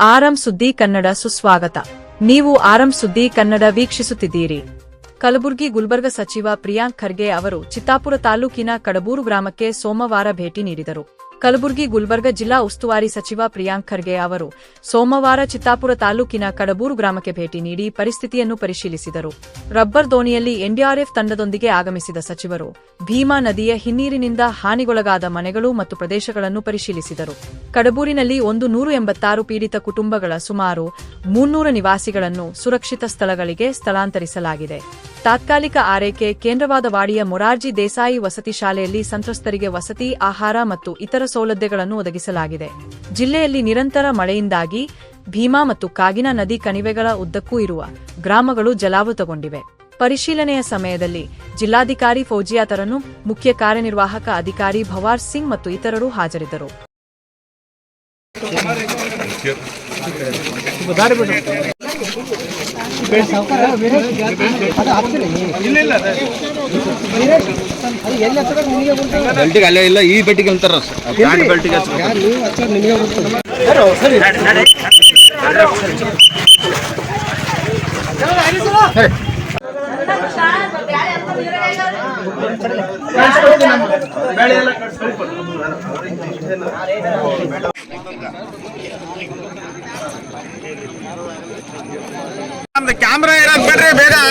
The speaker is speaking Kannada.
ಆರಂ ಸುದ್ದಿ ಕನ್ನಡ ಸುಸ್ವಾಗತ. ನೀವು ಆರಂ ಸುದ್ದಿ ಕನ್ನಡ ವೀಕ್ಷಿಸುತ್ತಿದ್ದೀರಿ. ಕಲಬುರಗಿ ಗುಲ್ಬರ್ಗ ಸಚಿವ ಪ್ರಿಯಾಂಕ್ ಖರ್ಗೆ ಅವರು ಚಿತ್ತಾಪುರ ತಾಲೂಕಿನ ಕಡಬೂರು ಗ್ರಾಮಕ್ಕೆ ಸೋಮವಾರ ಭೇಟಿ ನೀಡಿದರು. ಕಲಬುರಗಿ ಗುಲ್ಬರ್ಗ ಜಿಲ್ಲಾ ಉಸ್ತುವಾರಿ ಸಚಿವ ಪ್ರಿಯಾಂಕ್ ಖರ್ಗೆ ಅವರು ಸೋಮವಾರ ಚಿತ್ತಾಪುರ ತಾಲೂಕಿನ ಕಡಬೂರು ಗ್ರಾಮಕ್ಕೆ ಭೇಟಿ ನೀಡಿ ಪರಿಸ್ಥಿತಿಯನ್ನು ಪರಿಶೀಲಿಸಿದರು. ರಬ್ಬರ್ ದೋಣಿಯಲ್ಲಿ ಎನ್ಡಿಆರ್ಎಫ್ ತಂಡದೊಂದಿಗೆ ಆಗಮಿಸಿದ ಸಚಿವರು, ಭೀಮಾ ನದಿಯ ಹಿನ್ನೀರಿನಿಂದ ಹಾನಿಗೊಳಗಾದ ಮನೆಗಳು ಮತ್ತು ಪ್ರದೇಶಗಳನ್ನು ಪರಿಶೀಲಿಸಿದರು. ಕಡಬೂರಿನಲ್ಲಿ ಒಂದು ನೂರು ಎಂಬತ್ತಾರು ಪೀಡಿತ ಕುಟುಂಬಗಳ ಸುಮಾರು ಮುನ್ನೂರು ನಿವಾಸಿಗಳನ್ನು ಸುರಕ್ಷಿತ ಸ್ಥಳಗಳಿಗೆ ಸ್ಥಳಾಂತರಿಸಲಾಗಿದೆ. ತಾತ್ಕಾಲಿಕ ಆರೈಕೆ, ಕೇಂದ್ರವಾದ ವಾಡಿಯ ಮೊರಾರ್ಜಿ ದೇಸಾಯಿ ವಸತಿ ಶಾಲೆಯಲ್ಲಿ ಸಂತ್ರಸ್ತರಿಗೆ ವಸತಿ, ಆಹಾರ ಮತ್ತು ಇತರ ಸೌಲಭ್ಯಗಳನ್ನು ಒದಗಿಸಲಾಗಿದೆ. ಜಿಲ್ಲೆಯಲ್ಲಿ ನಿರಂತರ ಮಳೆಯಿಂದಾಗಿ ಭೀಮಾ ಮತ್ತು ಕಾಗಿನಾ ನದಿ ಕಣಿವೆಗಳ ಉದ್ದಕ್ಕೂ ಇರುವ ಗ್ರಾಮಗಳು ಜಲಾವೃತಗೊಂಡಿವೆ. ಪರಿಶೀಲನೆಯ ಸಮಯದಲ್ಲಿ ಜಿಲ್ಲಾಧಿಕಾರಿ ಫೌಜಿಯಾತರನ್ನು ಮುಖ್ಯ ಕಾರ್ಯನಿರ್ವಾಹಕ ಅಧಿಕಾರಿ ಭವಾರ್ ಸಿಂಗ್ ಮತ್ತು ಇತರರು ಹಾಜರಿದ್ದರು. ಬೆಲ್ಟಿಗೆ ಅಲ್ಲೇ ಇಲ್ಲ ಈ ಬೆಟ್ಟಿಗೆ ಅಂತಾರ. ಬ್ಯಾಂಡ್ ಬೆಲ್ಟಿಗೆ அந்த கேமரா எல்லாம் பேரே. பேரா